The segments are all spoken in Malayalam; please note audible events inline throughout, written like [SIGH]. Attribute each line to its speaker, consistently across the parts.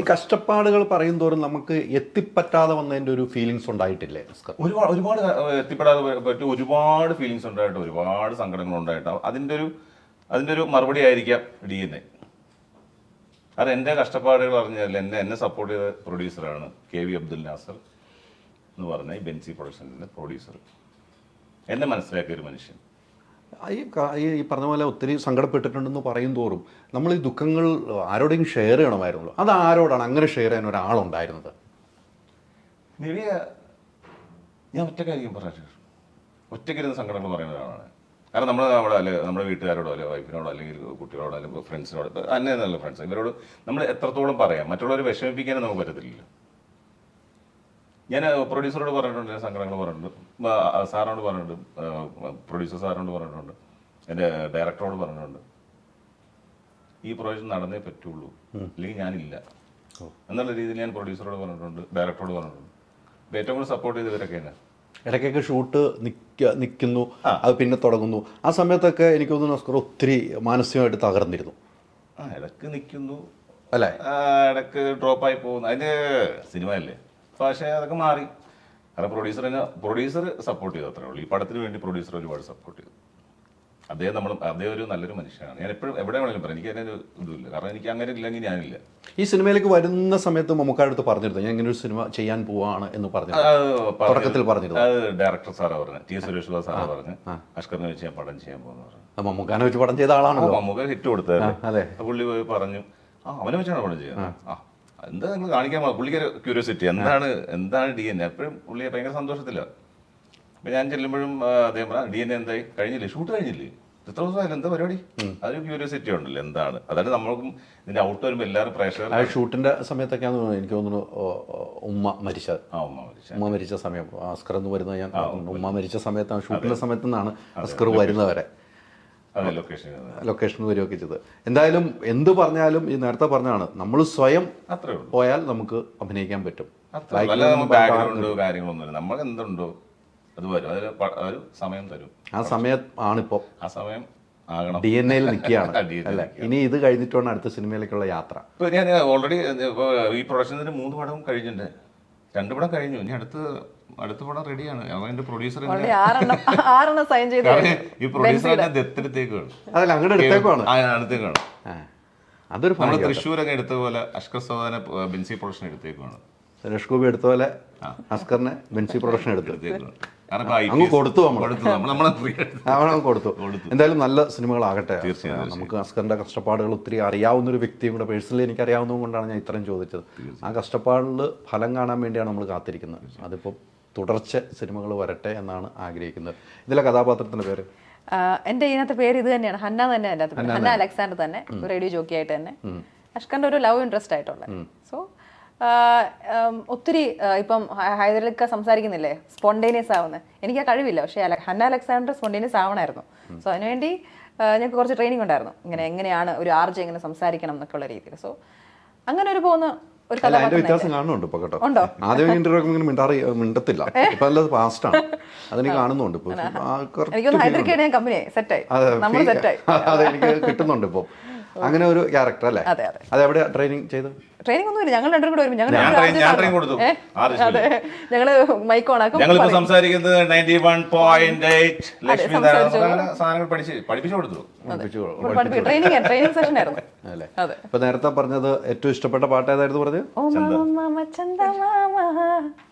Speaker 1: ഈ കഷ്ടപ്പാടുകൾ പറയും തോറും നമുക്ക് എത്തിപ്പറ്റാതെ വന്നതിന്റെ ഒരു ഫീലിങ്സ് ഉണ്ടായിട്ടില്ലേ
Speaker 2: ഒരുപാട് ഒരുപാട് എത്തിപ്പെടാതെ പറ്റി ഒരുപാട് ഫീലിങ്സ് ഉണ്ടായിട്ട് ഒരുപാട് സങ്കടങ്ങൾ ഉണ്ടായിട്ട്. അതിന്റെ ഒരു അതിന്റെ ഒരു മറുപടി ആയിരിക്കാം ഡി എൻ എ കാരണം എന്റെ കഷ്ടപ്പാടുകൾ അറിഞ്ഞാൽ എന്നെ എന്നെ സപ്പോർട്ട് ചെയ്ത പ്രൊഡ്യൂസറാണ് കെ വി അബ്ദുൽ നാസർ എന്ന് പറഞ്ഞ ബെൻസി പ്രൊഡക്ഷന്റെ പ്രൊഡ്യൂസർ എന്നെ മനസ്സിലാക്കിയ ഒരു മനുഷ്യൻ.
Speaker 1: ഈ ഈ പറഞ്ഞ പോലെ ഒത്തിരി സങ്കടപ്പെട്ടിട്ടുണ്ടെന്ന് പറയും തോറും നമ്മൾ ഈ ദുഃഖങ്ങൾ ആരോടെങ്കിലും ഷെയർ ചെയ്യണമായിരുന്നല്ലോ. അത് ആരോടാണ് അങ്ങനെ ഷെയർ ചെയ്യാൻ ഒരാളുണ്ടായിരുന്നത്?
Speaker 2: നിവിയ ഞാൻ ഒറ്റക്കായിരിക്കും പറഞ്ഞു ഒറ്റയ്ക്കിരുന്ന് സങ്കടങ്ങൾ പറയുന്ന ഒരാളാണ്. കാരണം നമ്മൾ അവിടെ അല്ലെ നമ്മുടെ വീട്ടുകാരോടോ അല്ലെ വൈഫിനോടോ അല്ലെങ്കിൽ കുട്ടികളോടോ അല്ലെങ്കിൽ ഫ്രണ്ട്സിനോടോ അന്നെ നല്ല ഫ്രണ്ട്സ് ഇവരോട് നമ്മൾ എത്രത്തോളം പറയാം? മറ്റുള്ളവരെ വിഷമിപ്പിക്കാനും നമുക്ക് പറ്റത്തില്ലല്ലോ. ഞാൻ പ്രൊഡ്യൂസറോട് പറഞ്ഞിട്ടുണ്ട് ഞാൻ സങ്കടങ്ങൾ പറഞ്ഞിട്ടുണ്ട്. സാറിനോട് പറഞ്ഞിട്ടുണ്ട് പ്രൊഡ്യൂസർ സാറിനോട് പറഞ്ഞിട്ടുണ്ട് എന്റെ ഡയറക്ടറോട് പറഞ്ഞിട്ടുണ്ട്. ഈ പ്രോജക്റ്റ് നടന്നേ പറ്റുള്ളൂ. അല്ലെങ്കിൽ ഞാനില്ല. എന്നുള്ള രീതിയിൽ ഞാൻ പ്രൊഡ്യൂസറോട് പറഞ്ഞിട്ടുണ്ട് ഡയറക്ടറോട് പറഞ്ഞിട്ടുണ്ട്. അപ്പോൾ ഏറ്റവും കൂടുതൽ സപ്പോർട്ട് ചെയ്തവരൊക്കെ തന്നെ
Speaker 1: ഇടയ്ക്കൊക്കെ ഷൂട്ട് നിൽക്ക നിൽക്കുന്നു അത് പിന്നെ തുടങ്ങുന്നു. ആ സമയത്തൊക്കെ എനിക്ക് തോന്നുന്നു ഓസ്കർ ഒത്തിരി മാനസികമായിട്ട് തകർന്നിരുന്നു.
Speaker 2: ആ ഇടയ്ക്ക് നിൽക്കുന്നു
Speaker 1: അല്ലേ?
Speaker 2: ഇടയ്ക്ക് ഡ്രോപ്പായി പോകുന്നു. അതിന് സിനിമയല്ലേ? പക്ഷേ അതൊക്കെ മാറി. കാരണം പ്രൊഡ്യൂസർ തന്നെ പ്രൊഡ്യൂസർ സപ്പോർട്ട് ചെയ്തു അത്രേ ഉള്ളൂ. ഈ പടത്തിന് വേണ്ടി പ്രൊഡ്യൂസർ ഒരുപാട് സപ്പോർട്ട് ചെയ്തു. അദ്ദേഹം നമ്മൾ അദ്ദേഹം ഒരു നല്ലൊരു മനുഷ്യനാണ്. ഞാൻ എപ്പോഴും എവിടെ വേണമെങ്കിലും പറയാം. എനിക്ക് അതിനൊരു ഇതുമില്ല. കാരണം എനിക്ക് അങ്ങനെ ഇല്ലെങ്കിൽ ഞാനില്ല.
Speaker 1: ഈ സിനിമയിലേക്ക് വരുന്ന സമയത്ത് മമ്മൂക്കാരുടെ അടുത്ത് പറഞ്ഞിരുന്നു ഞാൻ ഇങ്ങനെ ഒരു സിനിമ ചെയ്യാൻ പോവാണ് എന്ന് പറഞ്ഞു. തുടക്കത്തിൽ പറഞ്ഞിരുന്നു.
Speaker 2: അത് ഡയറക്ടർ സാറാ പറഞ്ഞു ടി. സുരേഷ് ബാബു സാറാ പറഞ്ഞു അഷ്കറിനെ വെച്ച് ഞാൻ പടം ചെയ്യാൻ പോകുന്നു പറഞ്ഞു.
Speaker 1: മമ്മൂക്കാനെ വെച്ച് പടം ചെയ്ത ആളാണ്
Speaker 2: മമ്മൂക്ക ഹിറ്റ് കൊടുത്തത്
Speaker 1: അതെ.
Speaker 2: പുള്ളി പോയി പറഞ്ഞു ആ അവനെ വെച്ചാണ് പടം ചെയ്യുന്നത്. ആ എന്താ നിങ്ങൾ കാണിക്കാൻ പോകുന്നത്? പുള്ളിക്ക് ക്യൂരിയോസിറ്റി എന്താണ് എന്താണ് ഡി എൻ എ എപ്പോഴും പുള്ളിയെ ഭയങ്കര സന്തോഷത്തില്ല അപ്പൊ ഞാൻ ചെല്ലുമ്പോഴും അദ്ദേഹം പറഞ്ഞ ഡി എൻ എ എന്തായി? കഴിഞ്ഞില്ലേ? ഷൂട്ട് കഴിഞ്ഞില്ലേ? ഇത്ര ദിവസമായാലും എന്താ പരിപാടി? അതൊരു ക്യൂരിയോസിറ്റി ഉണ്ടല്ലോ എന്താണ്. അതായത് നമ്മൾക്കും ഇതിന്റെ ഔട്ട് വരുമ്പോൾ എല്ലാവരും പ്രേക്ഷകർ
Speaker 1: ആ ഷൂട്ടിന്റെ സമയത്തൊക്കെയാന്ന് തോന്നുന്നു എനിക്ക് തോന്നുന്നു ഉമ്മ മരിച്ചത്
Speaker 2: ആ ഉമ്മ മരിച്ച.
Speaker 1: ഉമ്മ മരിച്ച സമയം. അസ്കർ എന്ന് വരുന്നത് ഞാൻ ഉമ്മ മരിച്ച സമയത്താണ് ഷൂട്ടിന്റെ സമയത്ത് നിന്നാണ് അസ്കർ വരുന്നവരെ
Speaker 2: ലൊക്കേഷൻ
Speaker 1: വരികയൊക്കെ ചെയ്തത് എന്തായാലും എന്ത് പറഞ്ഞാലും ഈ നേരത്തെ പറഞ്ഞാണ് നമ്മൾ സ്വയം പോയാൽ നമുക്ക് അഭിനയിക്കാൻ പറ്റും.
Speaker 2: നമ്മൾ എന്തുണ്ടോ അത് വരും. സമയം തരും.
Speaker 1: ആ സമയം ആണിപ്പോ.
Speaker 2: ആ സമയം
Speaker 1: ഡി എൻ എയിൽ നിൽക്കുകയാണ്.
Speaker 2: DNA
Speaker 1: ഇനി ഇത് കഴിഞ്ഞിട്ടാണ് അടുത്ത സിനിമയിലേക്കുള്ള യാത്ര.
Speaker 2: ഇപ്പൊ ഞാൻ ഓൾറെഡി ഈ പ്രൊഡക്ഷൻ മൂന്ന് പടം കഴിഞ്ഞിട്ടുണ്ട്. രണ്ട് പടം കഴിഞ്ഞു. ഇനി അടുത്ത് അടുത്ത പടം റെഡിയാണ്. അവൻ എന്റെ പ്രൊഡ്യൂസർ
Speaker 3: സൈൻ.
Speaker 2: ഈ പ്രൊഡ്യൂസർ ദത്തെടുത്തേക്കാണ്
Speaker 1: അതല്ല അങ്ങോട്ട് എടുത്തേക്കുവാണ്.
Speaker 2: ആ അടുത്തേക്കാണ്.
Speaker 1: അതൊരു
Speaker 2: നമ്മൾ അങ്ങ് എടുത്ത പോലെ അഷ്കർ സഹോദരനെ ബെൻസി പ്രൊഡക്ഷൻ എടുത്തേക്കാണ്
Speaker 1: സുരേഷ് ഗോപി എടുത്ത പോലെ അസ്കറിനെ ബെൻസി പ്രൊഡക്ഷൻ എടുത്തു.
Speaker 2: എടുത്തേക്കാണ്
Speaker 1: അങ്ങ് കൊടുത്തു നമ്മൾ.
Speaker 2: കൊടുത്തു.
Speaker 1: എന്തായാലും നല്ല സിനിമകളാകട്ടെ.
Speaker 2: തീർച്ചയായും,
Speaker 1: നമുക്ക് അസ്കറിന്റെ കഷ്ടപ്പാടുകൾ ഒത്തിരി അറിയാവുന്ന ഒരു വ്യക്തിയും കൂടെ പേഴ്സണലി എനിക്ക് അറിയാവുന്നത് കൊണ്ടാണ് ഞാൻ ഇത്രയും ചോദിച്ചത്. ആ കഷ്ടപ്പാടിൽ ഫലം കാണാൻ വേണ്ടിയാണ് നമ്മൾ കാത്തിരിക്കുന്നത്. അതിപ്പോൾ തുടർച്ച സിനിമകൾ വരട്ടെ എന്നാണ് ആഗ്രഹിക്കുന്നത്. ഇതിലെ കഥാപാത്രത്തിന്റെ പേര്?
Speaker 3: എന്റെ എന്റെ ഇതിനകത്ത് പേര് ഇത് തന്നെയാണ്. ഹന്ന തന്നെ. ഹന്ന അലക്സാണ്ടർ തന്നെ റേഡിയോ ജോക്കി ആയിട്ട് തന്നെ. അഷ്കന്റെ ഒരു ലവ് ഇൻട്രസ്റ്റ് ആയിട്ടുള്ള സോ ഒത്തിരി ഇപ്പം ഹൈദരലിക്ക സംസാരിക്കുന്നില്ലേ? സ്പോണ്ടേനിയസ് ആവുന്നത് എനിക്ക് ആ കഴിവില്ല. പക്ഷേ ഹന്ന അലക്സാണ്ടർ സ്പോണ്ടേനിയസ് ആവണമായിരുന്നു സോ അതിനുവേണ്ടി ഞങ്ങൾക്ക് കുറച്ച് ട്രെയിനിങ് ഉണ്ടായിരുന്നു. ഇങ്ങനെ എങ്ങനെയാണ് ഒരു ആർജ് എങ്ങനെ സംസാരിക്കണം എന്നൊക്കെ ഉള്ള രീതിയിൽ. സോ അങ്ങനെ ഒരു പോകുന്ന ഒരു
Speaker 1: അതിന്റെ വ്യത്യാസം കാണുന്നുണ്ട് ഇപ്പൊ കേട്ടോ.
Speaker 3: ഉണ്ടോ?
Speaker 1: ആദ്യം ഇന്റർവ്യൂ ഇങ്ങനെ മിണ്ടാറി മിണ്ടത്തില്ല. ഇപ്പൊ നല്ല ഫാസ്റ്റ് ആണ്. അതിന് കാണുന്നുണ്ട് ഇപ്പൊ. അതെ എനിക്ക് കിട്ടുന്നുണ്ട് ഇപ്പൊ. അങ്ങനെ ഒരു ക്യാരക്ടർ അല്ലേ?
Speaker 3: അതെ, അതെ.
Speaker 1: അതെവിടെ ട്രെയിനിങ് ചെയ്തു
Speaker 3: ട്രെയിനിങ് ഒന്നുമില്ല ഞങ്ങൾ രണ്ടും കൂടെ വരും ഞങ്ങൾ അതെ. ഞങ്ങൾ മൈക്ക് ഓണാക്കും പറയും.
Speaker 2: സംസാരിക്കുന്നത് ninety one point eight Lakshmi
Speaker 3: സംസാരിച്ചു.
Speaker 2: സാധനങ്ങൾ പഠിച്ച് പഠിപ്പിച്ചു കൊടുത്തു.
Speaker 1: പഠിപ്പിച്ചു
Speaker 3: ട്രെയിനിങ് ട്രെയിനിങ് സെഷൻ ആയിരുന്നു.
Speaker 1: അല്ലേ?
Speaker 3: അതെ.
Speaker 1: ഇപ്പൊ നേരത്തെ പറഞ്ഞത് ഏറ്റവും ഇഷ്ടപ്പെട്ട പാട്ട് ഏതായിരുന്നു പറഞ്ഞത്?
Speaker 3: ഓ മാമ മാമ ചന്ദ മാമ.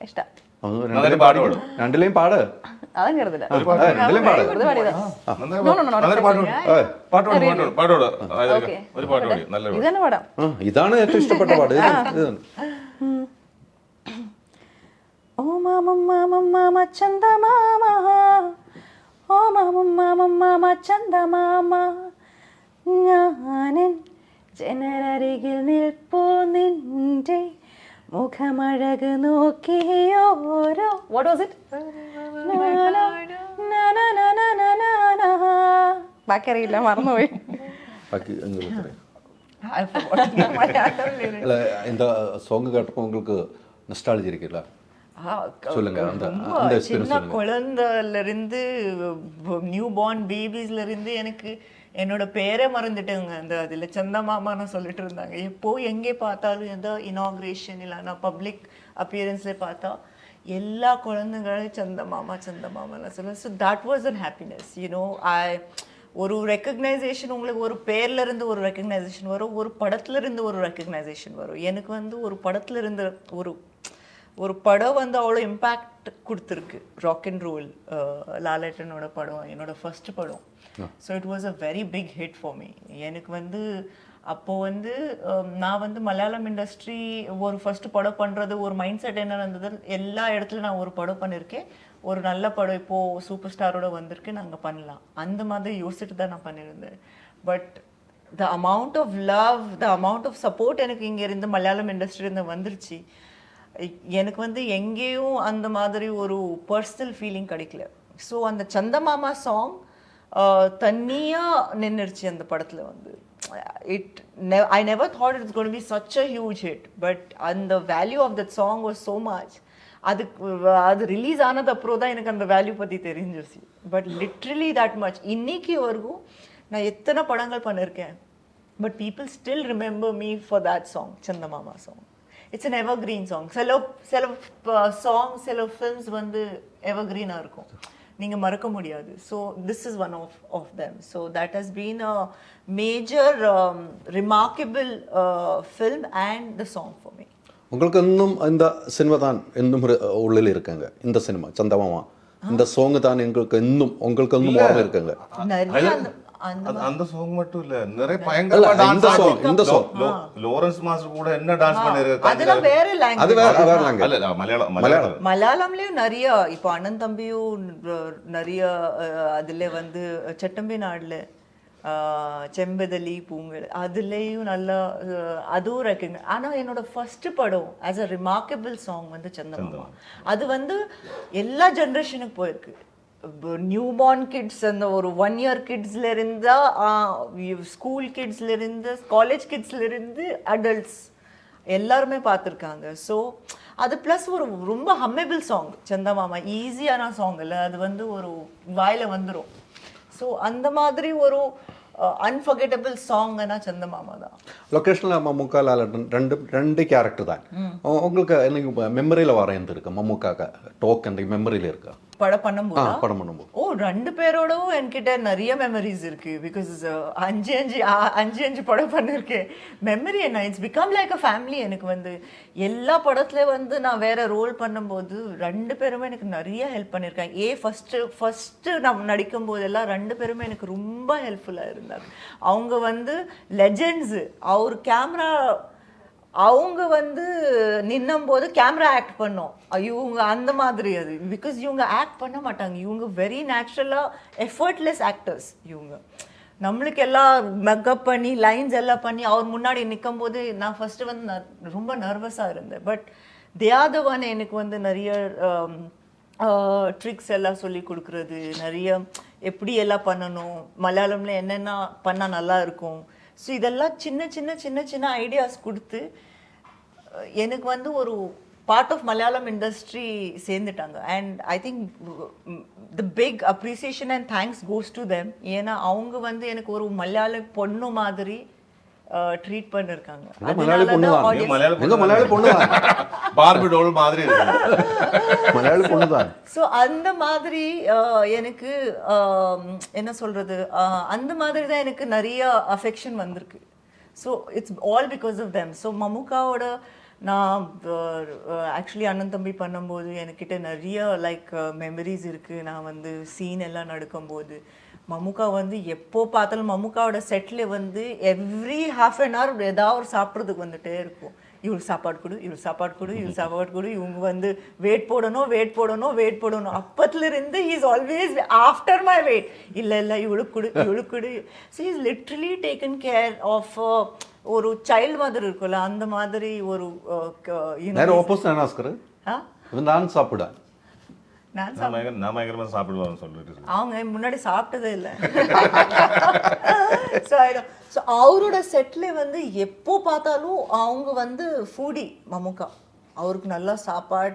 Speaker 3: ഇഷ്ട.
Speaker 1: രണ്ടിലെയും
Speaker 2: പാട്
Speaker 1: പാടി. പാട്. പാട്.
Speaker 2: പാട്. പാട്, പാട്, പാട്.
Speaker 1: ഇതാണ് ഏറ്റവും ഇഷ്ടപ്പെട്ട തന്നെ.
Speaker 3: ഓ മാമം മാമം മാമ ചന്ദ മാമ. ഓ മാമം മാമം മാമ ചന്ദ മാമ. ഞാനൻ ജനരരികിൽ നിൽപ്പോ നിന്റെ മുഖമഴക് നോക്കിയോരോ വാട്ട് വാസ് ഇറ്റ് ബാക്കി അറിയില്ല മറന്നുപോയി
Speaker 1: ബാക്കി നിങ്ങൾക്ക് പറയാം. അല്ല എന്താ സോങ് കേട്ടപ്പോൾ உங்களுக்கு நஸ்டாலஜி இருக்குல்ல சொல்லுங்க அந்த
Speaker 4: ரொம்ப
Speaker 1: அந்த experience
Speaker 4: சின்ன
Speaker 1: சொல்லுங்க
Speaker 4: குழந்தைல இருந்து நியூ பார்ன் பேபிஸ்ல இருந்து எனக்கு என்னோட பேரே மறந்துட்டேங்க. அந்த அதில் சந்தமாமான்னு சொல்லிட்டு இருந்தாங்க. எப்போ எங்கே பார்த்தாலும் எந்த இனாக்ரேஷன் இல்லைன்னா பப்ளிக் அப்பியரன்ஸில் பார்த்தா எல்லா குழந்தைங்களும் சந்தமாமா சந்தமாமான்னு சொல்ல. So that was an happiness you know I ஒரு ரெக்கக்னைசேஷன் உங்களுக்கு ஒரு பேர்ல இருந்து ஒரு ரெக்கக்னைசேஷன் வரும் ஒரு படத்துல இருந்து ஒரு ரெக்கக்னைசேஷன் வரும். எனக்கு வந்து ஒரு படத்துல இருந்து ஒரு ஒரு படம் வந்து அவ்வளோ இம்பேக்ட் கொடுத்துருக்கு. ராக் அண்ட் ரோல் லாலேட்டனோட படம் என்னோட ஃபர்ஸ்ட் படம். So it was a very big hit for me எனக்கு வந்து அப்போ வந்து அஹ், நான் வந்து மலையாளம் இண்டஸ்ட்ரி ஒரு ஃபர்ஸ்ட் படம் பண்றது ஒரு மைண்ட் செட் என்ன இருந்தது எல்லா இடத்துலையும் நான் ஒரு படம் பண்ணியிருக்கேன் ஒரு நல்ல படம் இப்போ சூப்பர் ஸ்டாரோட வந்திருக்கு நாங்கள் பண்ணலாம். அந்த மாதிரி யோசிச்சுட்டு தான் நான் பண்ணியிருந்தேன். But the amount of love the amount of support எனக்கு இங்க இருந்து மலையாளம் இண்டஸ்ட்ரியிருந்து வந்துருச்சு. எனக்கு வந்து எங்கேயும் அந்த மாதிரி ஒரு பர்சனல் ஃபீலிங் கிடைக்கல. ஸோ அந்த சந்தமாமா சாங் தனியாக நின்றுச்சு அந்த படத்தில் வந்து. It I never thought it's gonna be such a huge hit but அந்த value of that song was so much அதுக்கு அது ரிலீஸ் ஆனது அப்புறம் தான் எனக்கு அந்த வேல்யூ பற்றி தெரிஞ்சிருச்சு. பட் லிட்ரலி தட் மச் இன்னைக்கு வரைக்கும் நான் எத்தனை படங்கள் பண்ணியிருக்கேன் but people still remember me for that song Chandamama song it's an evergreen song சில சில சாங் சில ஃபில்ம்ஸ் வந்து எவர் கிரீனாக இருக்கும். நீங்கள் மறக்க முடியாது. So this is one of of them so that has been a major remarkable film and the song for me
Speaker 1: உங்களுக்கு இன்னும் இந்த சினிமா தான் இன்னும் உள்ளில் இருக்குங்க. இந்த சினிமா சந்தமாமா. இந்த சோங் தான் எங்களுக்கு இன்னும் உங்களுக்கு இன்னும் ஓர்மை இருக்குங்க.
Speaker 4: நிறைய அந்த
Speaker 2: சாங் மட்டும் இல்ல. நிறைய பயங்கரமா டான்ஸ்
Speaker 1: சாங் இந்த சாங்
Speaker 2: லாரன்ஸ் மாஸ்டர் கூட என்ன டான்ஸ் பண்ணிருக்காங்க
Speaker 4: அதெல்லாம் வேற லாங்குவேஜ்
Speaker 1: அது வேற வேற
Speaker 2: லாங்குவேஜ் இல்ல மலையாளம் மலையாளம்.
Speaker 4: மலையாளம்லயும் நிறைய இப்போ அண்ணன் தம்பியும் நிறைய அதுல வந்து செட்டம்பி நாடுல செம்பதலி பூங்கல் அதுலேயும் நல்லா அதுவும் ரெக்கக்னை ஆனால் என்னோட ஃபர்ஸ்ட் படம் ஆஸ் அ ரிமார்க்கபிள் சாங் வந்து சந்தமாமா அது வந்து எல்லா ஜென்ரேஷனுக்கு போயிருக்கு. நியூ பார்ன் கிட்ஸ் அந்த ஒரு ஒன் இயர் கிட்ஸ்ல இருந்தா ஸ்கூல் கிட்ஸ்ல இருந்து காலேஜ் கிட்ஸ்ல இருந்து அடல்ட்ஸ் எல்லாருமே பார்த்துருக்காங்க. ஸோ அது ப்ளஸ் ஒரு ரொம்ப ஹம்மெபிள் சாங் சந்தமாமா. ஈஸியான சாங் இல்லை. அது வந்து ஒரு வாயில வந்துடும் ஸோ அந்த மாதிரி ஒரு அன்ஃபர்கெட்டபிள் சாங்னா சந்தமாமா தான்.
Speaker 1: லொக்கேஷனில் மம்முக்கா லாலட்டன் ரெண்டு ரெண்டு கேரக்டர் தான். உங்களுக்கு எனக்கு மெமரியில் வர எந்த இருக்கு மம்முக்காக்க டோக் அந்த மெமரியில் இருக்கா?
Speaker 4: படம் பண்ணும்போது?
Speaker 1: படம் பண்ணும்போது.
Speaker 4: ஓ ரெண்டு பேரோடவும் என்கிட்ட நிறைய மெமரிஸ் இருக்கு. பிகாஸ் அஞ்சு அஞ்சு ஆ- அஞ்சு அஞ்சு படம் பண்ணிருக்கேன். மெமரி என்ன? It's become like a family எனக்கு வந்து. எல்லா படத்துல வந்து நான் வேற ரோல் பண்ணும்போது ரெண்டு பேருமே எனக்கு நிறைய ஹெல்ப் பண்ணியிருக்காங்க ஏ ஃபர்ஸ்ட் ஃபர்ஸ்ட் நான் நடிக்கும் போதெல்லாம் ரெண்டு பேருமே எனக்கு ரொம்ப ஹெல்ப்ஃபுல்லாக இருந்தாங்க. அவங்க வந்து லெஜெண்ட்ஸ் அவர் கேமரா அவங்க வந்து நின்னும் போது கேமரா ஆக்ட் பண்ணோம். இவங்க அந்த மாதிரி அது. பிகாஸ் இவங்க ஆக்ட் பண்ண மாட்டாங்க. இவங்க வெரி நேச்சுரலாக எஃபர்ட்லெஸ் ஆக்டர்ஸ் இவங்க. நம்மளுக்கு எல்லாம் மெக்கப் பண்ணி லைன்ஸ் எல்லாம் பண்ணி அவர் முன்னாடி நிற்கும் போது நான் ஃபஸ்ட்டு வந்து ந- ரொம்ப நர்வஸாக இருந்தேன். பட் தேயாதவன் எனக்கு வந்து நிறைய um, ட்ரிக்ஸ் எல்லாம் சொல்லி கொடுக்குறது. நிறைய எப்படி எல்லாம் பண்ணணும் மலையாளம்ல என்னென்ன பண்ணால் நல்லா இருக்கும். ஸோ இதெல்லாம் சின்ன சின்ன சின்ன சின்ன ஐடியாஸ் கொடுத்து எனக்கு வந்து ஒரு பார்ட் ஆஃப் மலையாளம் இண்டஸ்ட்ரி சேர்ந்துட்டாங்க. And I think the big appreciation and thanks goes to them ஏன்னா அவங்க வந்து எனக்கு ஒரு மலையாள பொண்ணு மாதிரி ட்ரீட் பண்ணிருக்காங்க. ஸோ அந்த மாதிரி எனக்கு என்ன சொல்றது அந்த மாதிரி தான் எனக்கு நிறைய அஃபெக்ஷன் வந்திருக்கு. So it's all because of them so மமுகாவோட நான் ஆக்சுவலி அண்ணன் தம்பி பண்ணும்போது என்கிட்ட நிறைய லைக் மெமரிஸ் இருக்குது நான் வந்து சீன் எல்லாம் நடக்கும்போது மமுகா வந்து எப்போ பார்த்தாலும் மமுக்காவோட செட்டில் வந்து எவ்ரி ஹாஃப் அன் ஹவர் ஏதாவது ஒரு சாப்பிட்றதுக்கு வந்துகிட்டே இருக்கும் இவள் சாப்பாடு கொடு இவள் சாப்பாடு கொடு இவள் சாப்பாடு கொடு இவங்க வந்து வெயிட் போடணும் வெயிட் போடணும் வெயிட் போடணும். அப்பத்துல இருந்து is always after my weight இல்ல இல்ல இவளுக்கு கொடு இவளுக்கு கொடு. So is literally taken care of ஒரு சைல்டு மாதிரி இருக்கும்ல அந்த மாதிரி ஒரு
Speaker 1: ஆஸ்கர் நான் சாப்பிட
Speaker 4: நான்
Speaker 2: நான் பயங்கர நான் பயங்கரமா சாப்பிடுவான்னு சொல்லிட்டு.
Speaker 4: அவங்க முன்னாடி சாப்பிட்டதே இல்லை. ஸோ ஆயிடும் ஸோ அவரோட செட்டில் வந்து எப்போ பார்த்தாலும் அவங்க வந்து ஃபூடி மமுக்கா அவருக்கு நல்லா சாப்பாடு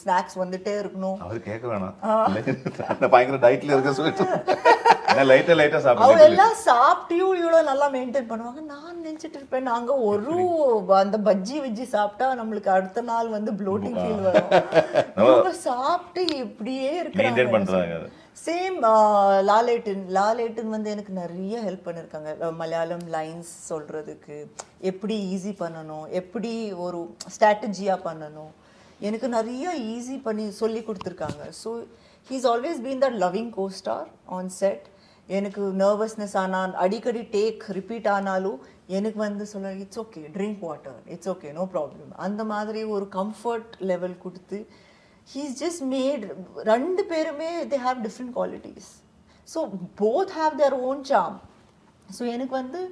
Speaker 4: ஸ்நாக்ஸ் வந்துட்டே இருக்கணும்.
Speaker 2: அவர் கேட்க வேணாம். பயங்கர டயட்ல இருக்க சொல்லிட்டு. லைட்டா லைட்டா
Speaker 4: அவங்க எல்லாம் சாப்பிட்டியும் இவ்வளவு நல்லா மெயின்டைன் பண்ணுவாங்க. நான் நினைச்சிட்டு இருப்பேன் நாங்க ஒரு அந்த பஜ்ஜி வஜ்ஜி சாப்பிட்டா நம்மளுக்கு அடுத்த நாள் வந்து ப்ளோட்டிங் ஃபீல் வரும். [LAUGHS] இவங்க சாப்பிட்டு இப்படியே
Speaker 2: அது.
Speaker 4: சேம் லாலேட்டின். லாலேட்டின் வந்து எனக்கு நிறைய ஹெல்ப் பண்ணியிருக்காங்க. மலையாளம் லைன்ஸ் சொல்றதுக்கு. எப்படி ஈஸி பண்ணணும்? எப்படி ஒரு ஸ்ட்ராட்டஜியாக பண்ணணும்? எனக்கு நிறைய ஈஸி பண்ணி சொல்லி கொடுத்துருக்காங்க. So he's always been that loving costar on set எனக்கு நர்வஸ்னஸ் ஆனால் அடிக்கடி டேக் ரிப்பீட் ஆனாலும் எனக்கு வந்து சொல்ல it's okay drink water it's okay no problem அந்த மாதிரி ஒரு கம்ஃபர்ட் லெவல் கொடுத்து ஹீஸ் ஜஸ்ட் மேட் ரெண்டு பேருமே they have different qualities so both have their own charm so எனக்கு வந்து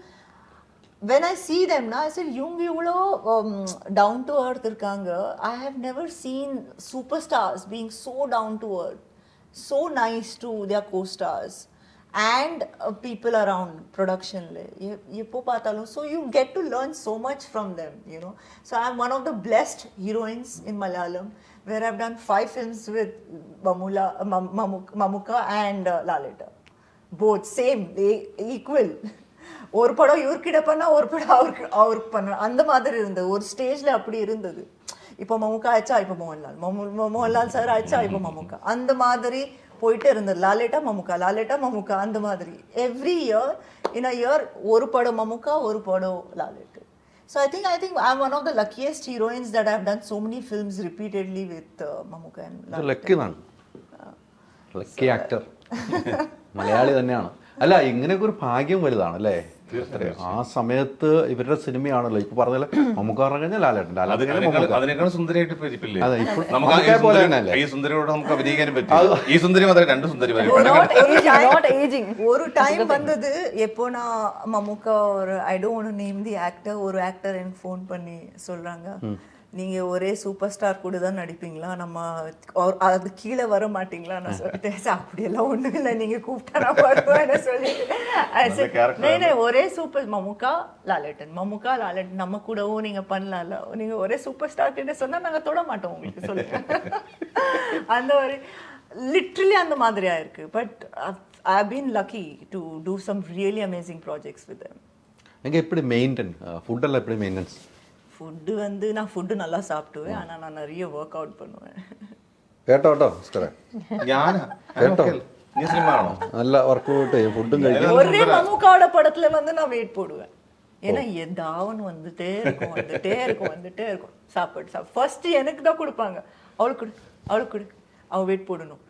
Speaker 4: வென் ஐ சீ தெம்னா சரி இவங்க இவ்வளோ டவுன் டு அர்த் இருக்காங்க. I have never seen superstars being so down to earth so nice to their co stars and uh, people around production so you get to learn so much from them you know so i'm one of the blessed heroines in malayalam where i've done five films with Mamula, uh, mamuka and uh, lalita both same they equal ஒரு படம் இவர்கிட்ட பண்ணால் ஒரு படம் அவருக்கு அவருக்கு பண்ண அந்த மாதிரி இருந்தது ஒரு ஸ்டேஜில் அப்படி இருந்தது இப்போ மமுக்கா ஆச்சா இப்போ மோகன்லால் மமு மோகன்லால் சார் ஆச்சா இப்போ மமுக்கா அந்த மாதிரி போயிட்டு இருந்தது லாலேட்டா மமுக்கா லாலேட்டா மமுக்கா அந்த மாதிரி every year in a year ஒரு படம் மமுக்கா ஒரு படம் Lalettu so I think I think I one of the luckiest heroines that have done so many films repeatedly with Mammukka
Speaker 1: ഇത് ലക്കിതാണ് ലക്കി ആക്ടർ മലയാളി തന്നെയാണ് അല്ല ഇങ്ങനെയൊക്കെ ഒരു ഭാഗ്യം വലുതാണ് അല്ലേ അത്രയും. ആ സമയത്ത് ഇവരുടെ സിനിമയാണല്ലോ ഇപ്പൊ പറഞ്ഞ നമുക്ക് പറഞ്ഞു കഴിഞ്ഞാൽ ലാലേട്ടൻ ലാലേട്ടൻ കഴിഞ്ഞാൽ
Speaker 2: അതിനേക്കാൾ
Speaker 1: മമ്മൂക്ക.
Speaker 2: അതിനേക്കാൾ സുന്ദരിയായിട്ട് ഇപ്പൊ ഇരിപ്പില്ലേ
Speaker 1: അതെ, ഇപ്പോൾ
Speaker 2: നമുക്ക് ആ ഈ
Speaker 1: മമ്മൂക്കയെ പോലെ
Speaker 2: സുന്ദരി-
Speaker 1: തന്നെയല്ലേ?
Speaker 2: ഈ സുന്ദരിയോട് നമുക്ക് അഭിനയിക്കാനും പറ്റും ഈ സുന്ദരി മാത്രമേ രണ്ട് സുന്ദരിമാരും
Speaker 3: not aging not aging
Speaker 4: ஒரு டைம் வந்தது எப்போ நான் மம்முக்கா ஒரு I don't name the actor ஒரு ஆக்டர் எனக்கு ஃபோன் பண்ணி சொல்றாங்க நீங்க ஒரே சூப்பர் ஸ்டார் கூட தான் நடிப்பீங்களா? நம்ம அது கீழே வர மாட்டீங்களா? நான் சொல்லிட்டேன் "சார், அப்படியெல்லாம் ஒண்ணும் இல்லை. நீங்க கூப்பிட்டா நான் வருவேன்னு சொல்லிட்டு. I said,
Speaker 2: character
Speaker 4: "நே, நே, ஒரே சூப்பர் மம்முக்கா லாலேட்டன். மம்முக்கா லாலேட்டன். நம்ம கூடவும் நீங்க பண்ணலாம்ல. நீங்க ஒரே சூப்பர் ஸ்டார் கிட்ட சொன்னா நாங்க தொட மாட்டோம் உங்களுக்கு சொல்லுங்க அந்த ஒரு லிட்ரலி அந்த மாதிரியா இருக்கு. But I been lucky to do some really amazing projects with
Speaker 1: எங்க எப்படி மெயின்டைன் ஃபுட்டெல்லாம் எப்படி மெயின்டெனன்ஸ்
Speaker 4: ஃபுட்டு வந்து நான் ஃபுட்டு நல்லா சாப்பிடுவேன் ஆனா நான் நிறைய ஒர்க் அவுட் பண்ணுவேன்
Speaker 1: കേട്ടോ കേട്ടോ സിസ്റ്ററെ
Speaker 2: ഞാനാ
Speaker 1: കേട്ടോ
Speaker 2: നീ സിനിമ ആണോ
Speaker 1: നല്ല വർക്കൗട്ട് ചെയ്യും ഫുഡും കഴിക്കും
Speaker 4: ஒரே மம்முக்காவோட படத்துல வந்து நான் வெயிட் போடுவேன் ஏன்னா எதாவன் வந்துட்டே இருக்கும் வந்துட்டே இருக்கும் வந்துட்டே இருக்கும் சாப்பாடு சாப்பிடு ஃபர்ஸ்ட் எனக்கு தான் கொடுப்பாங்க அவளுக்கு கொடு அவளுக்கு கொடு அவ வெயிட் போடணும்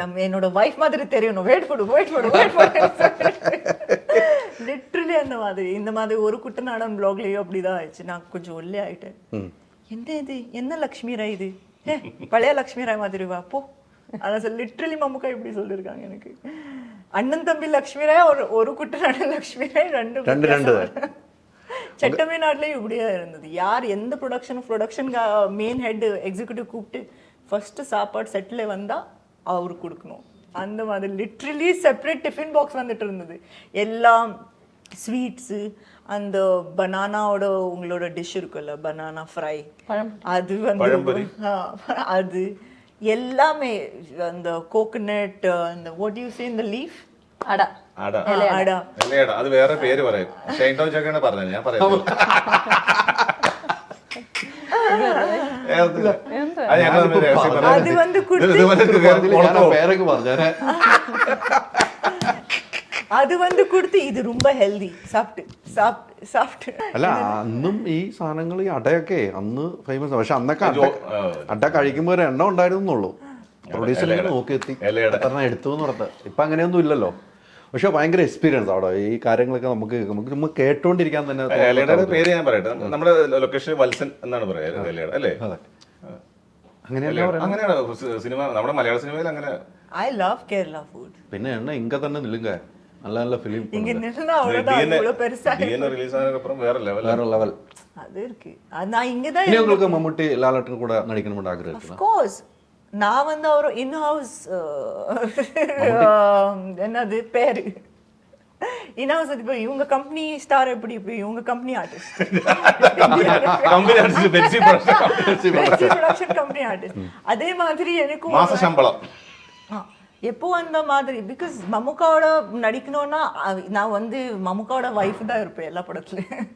Speaker 4: நம்ம என்னோட வைஃப் மாதிரி தெரியணும். வெயிட் போடு வெயிட் போடு வெயிட் போடு லிட்ரலி அந்த மாதிரி. இந்த மாதிரி ஒரு குட்டநாடன் பிளாக்லயோ அப்படிதான் ஆயிடுச்சு. நான் கொஞ்சம் ஒல்லே ஆயிட்டேன். என்ன இது? என்ன லக்ஷ்மி ராய் இது? பழைய லக்ஷ்மி ராய் மாதிரி வா போ. அதான் லிட்ரலி மம்முக்கா இப்படி சொல்லியிருக்காங்க எனக்கு. அண்ணன் தம்பி லக்ஷ்மி ராய் ஒரு ஒரு குட்டநாடன் லக்ஷ்மி ராய் ரெண்டு
Speaker 1: ரெண்டு ரெண்டு.
Speaker 4: வித்தியாசம். செட்டமிழ்நாட்டிலையும் இப்படியே இருந்தது. யார் எந்த production production main head executive கூப்பிட்டு ஃபர்ஸ்ட் சாப்பாடு செட்டில் வந்தா அவருக்கு கொடுக்கணும் அந்த மாதிரி லிட்ரலி செப்பரேட் டிஃபின் பாக்ஸ் வந்துட்டு இருந்தது எல்லாம் ஸ்வீட்ஸு அந்த பனானாவோட உங்களோட டிஷ் இருக்குல்ல பனானா ஃப்ரை அது வந்து ஆ, அது எல்லாமே அந்த கோகனட் அந்த வாட் யூ சே இந்த லீஃப்
Speaker 3: അട
Speaker 2: അട
Speaker 4: அடா
Speaker 2: എല്ലയട അത് വേറെ പേര് പറയും ഷൈൻ ടോൺ ചൊക്കെയാണ് പറഞ്ഞത് ഞാൻ പറയാം അത് ഞങ്ങൾ തമ്മിൽ രഹസ്യം പറഞ്ഞു.
Speaker 4: அது வந்து
Speaker 2: ഇത്
Speaker 4: கொடுத்து
Speaker 2: ഇതുപോലെ ഇത് വേറെ
Speaker 1: ഞാൻ
Speaker 2: പുറത്ത്
Speaker 1: ആ
Speaker 2: പോകും.
Speaker 1: പേരൊക്കെ പറഞ്ഞു
Speaker 4: அது வந்து கொடுத்து இது ரொம்ப ஹெல்தி சாப்பிட்டு சாப்பிட்டு சாப்பிட்டு
Speaker 1: അല്ല അന്നും ഈ സാധനങ്ങൾ ഈ അടയൊക്കെ അന്ന് ഫേമസ് പക്ഷെ അന്നൊക്കെ അട
Speaker 2: ജോ- ആ.
Speaker 1: അട കഴിക്കുമ്പോൾ ഒരു എണ്ണം ഉണ്ടായിരുന്നുള്ളൂ പ്രൊഡ്യൂസറിൽ നോക്കി എത്തി
Speaker 2: ഇലയുടെ.
Speaker 1: എത്ര എടുത്തു എന്ന് പറഞ്ഞത് ഇപ്പൊ അങ്ങനെയൊന്നും ഇല്ലല്ലോ പക്ഷെ ഭയങ്കര എക്സ്പീരിയൻസ് അവിടെ ഈ കാര്യങ്ങളൊക്കെ നമുക്ക് നമുക്ക് നമുക്ക് കേട്ടോണ്ടിരിക്കാൻ തന്നെ
Speaker 2: എലയുടെ പേര് ഞാൻ പറയട്ടെ നമ്മുടെ ലൊക്കേഷൻ വത്സൻ എന്നാണ് പറയാ എലയുടെ അല്ലേ
Speaker 1: അങ്ങനെയല്ല
Speaker 2: എലയുടെ. അങ്ങനെയാണ് സി- സിനിമ നമ്മുടെ മലയാള സിനിമയിൽ അങ്ങനെ
Speaker 4: ஐ லவ் கேரளா ஃபுட்
Speaker 1: പിന്നെ എണ്ണ ഇങ്ക തന്നെ നില്ലുങ്ക നല്ല നല്ല ഫിലിം
Speaker 4: இங்க நின்னா அவ்வளவுதான் இவ்வளவு பெருசா
Speaker 2: റിലീസ് ആയതിനപ്പുറം വേറെ ലെവൽ
Speaker 1: വേറെ ലെവൽ
Speaker 4: அது இருக்கு அது நான் இங்கதான்
Speaker 1: ഇനി നിങ്ങൾക്ക് മമ്മൂട്ടി ലാലേട്ടൻ കൂടെ നടിക്കണമെന്ന് ആഗ്രഹിക്കുന്നു
Speaker 4: கோர்ஸ் நான் வந்து அவர் இன்ஹவுஸ் என்னது பேரு. இன்ஹவுஸ் இப்போ இவங்க கம்பெனி ஸ்டார் எப்படி இப்போ இவங்க கம்பெனி ஆர்டிஸ்ட் கம்பெனி ஆர்டிஸ்ட் அதே மாதிரி எனக்கும்
Speaker 2: மாச
Speaker 4: சம்பளம். எப்போ அந்த மாதிரி பிகாஸ் மமுகாவோட நடிக்கணும்னா நான் வந்து மமுகாவோட வைஃப் தான் இருப்பேன் எல்லா படத்துலயும்.